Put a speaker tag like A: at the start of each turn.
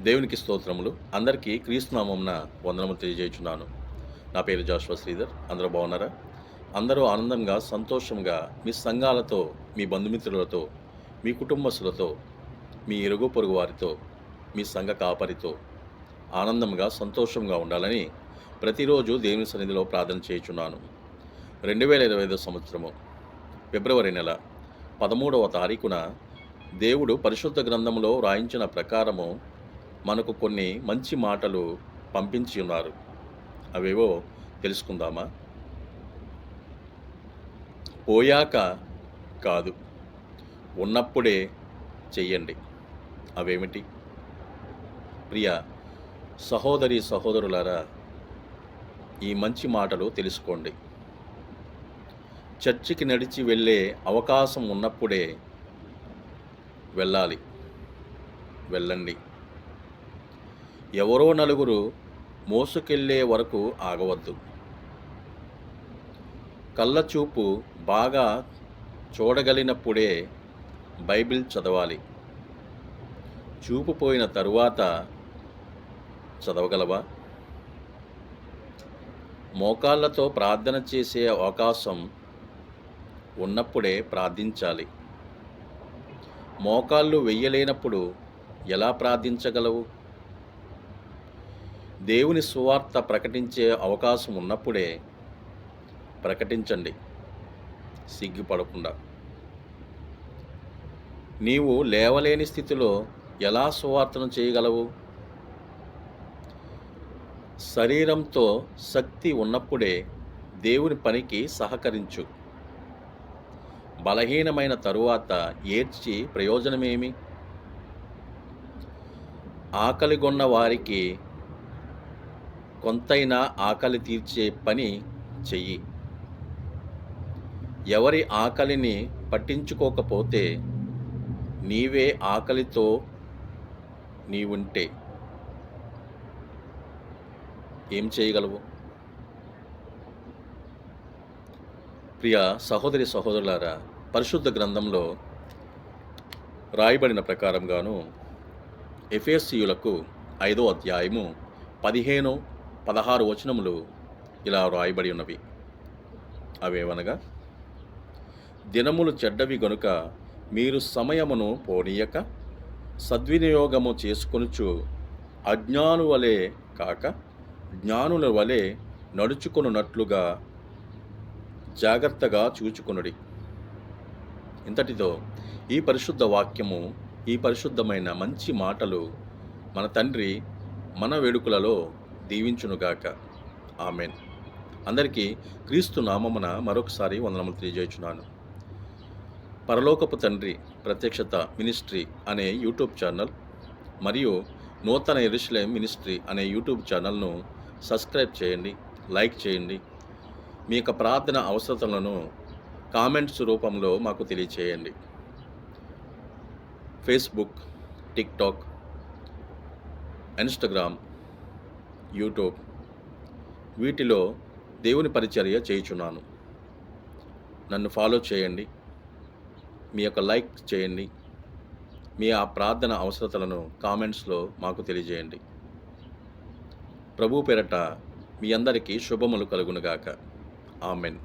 A: దేవునికి స్తోత్రములు. అందరికీ క్రీస్తునామంన వందనములు తెలియజేయుచున్నాను. నా పేరు జాషువా శ్రీధర్. అందరూ బాగున్నారా? అందరూ ఆనందంగా సంతోషంగా మీ సంఘాలతో మీ బంధుమిత్రులతో మీ కుటుంబస్తులతో మీ ఇరుగు పొరుగు వారితో మీ సంఘ కాపరితో ఆనందంగా సంతోషంగా ఉండాలని ప్రతిరోజు దేవుని సన్నిధిలో ప్రార్థన చేయుచున్నాను. రెండు వేల ఇరవై ఐదో సంవత్సరము ఫిబ్రవరి నెల పదమూడవ తారీఖున దేవుడు పరిశుద్ధ గ్రంథంలో వ్రాయించిన ప్రకారము మనకు కొన్ని మంచి మాటలు పంపించి ఉన్నారు. అవేవో తెలుసుకుందామా? పోయాక కాదు ఉన్నప్పుడే చెయ్యండి. అవేమిటి? ప్రియ సహోదరి సహోదరులారా ఈ మంచి మాటలు తెలుసుకోండి. చర్చికి నడిచి వెళ్ళే అవకాశం ఉన్నప్పుడే వెళ్ళాలి. వెళ్ళండి. ఎవరో నలుగురు మోసుకెళ్ళే వరకు ఆగవద్దు. కళ్ళచూపు బాగా చూడగలిగినప్పుడే బైబిల్ చదవాలి. చూపు పోయిన తరువాత చదవగలవా? మోకాళ్ళతో ప్రార్థన చేసే అవకాశం ఉన్నప్పుడే ప్రార్థించాలి. మోకాళ్ళు వెయ్యలేనప్పుడు ఎలా ప్రార్థించగలవు? దేవుని సువార్త ప్రకటించే అవకాశం ఉన్నప్పుడే ప్రకటించండి. సిగ్గుపడకుండా. నీవు లేవలేని స్థితిలో ఎలా సువార్తను చేయగలవు? శరీరంతో శక్తి ఉన్నప్పుడే దేవుని పనికి సహకరించు. బలహీనమైన తరువాత ఏడ్చి ప్రయోజనమేమి? ఆకలిగొన్న వారికి కొంతైనా ఆకలి తీర్చే పని చెయ్యి. ఎవరి ఆకలిని పట్టించుకోకపోతే నీవే ఆకలితో నీవుంటే. ఏం చేయగలవు? ప్రియ సహోదరి సహోదరులారా పరిశుద్ధ గ్రంథంలో రాయబడిన ప్రకారంగాను ఎఫ్ఎస్సియులకు ఐదో అధ్యాయము పదిహేను పదహారు వచనములు ఇలా వ్రాయబడి ఉన్నవి. అవేవనగా దినములు చెడ్డవి గనుక మీరు సమయమును పోనీయక సద్వినియోగము చేసుకొనుచు అజ్ఞాను వలె కాక జ్ఞానుల వలె నడుచుకొనున్నట్లుగా జాగ్రత్తగా చూచుకొనుడి. ఇంతటితో ఈ పరిశుద్ధ వాక్యము ఈ పరిశుద్ధమైన మంచి మాటలు మన తండ్రి మన వేడుకలలో దీవించునుగాక. ఆమెన్. అందరికీ క్రీస్తు నామమున మరొకసారి వందనములు తెలియజేయుచున్నాను. పరలోకపు తండ్రి ప్రత్యక్షత మినిస్ట్రీ అనే యూట్యూబ్ ఛానల్ మరియు నూతన ఎరుషలేం మినిస్ట్రీ అనే యూట్యూబ్ ఛానల్ను సబ్స్క్రైబ్ చేయండి లైక్ చేయండి. మీ యొక్క ప్రార్థన అవసరతలను కామెంట్స్ రూపంలో మాకు తెలియచేయండి. Facebook TikTok Instagram YouTube. వీటిలో దేవుని పరిచర్య చేయుచున్నాను. నన్ను ఫాలో చేయండి. మీ యొక్క లైక్ చేయండి. మీ ఆ ప్రార్థన అవసరతలను కామెంట్స్లో మాకు తెలియజేయండి. ప్రభు పేరట మీ అందరికీ శుభములు కలుగునుగాక. ఆమెన్.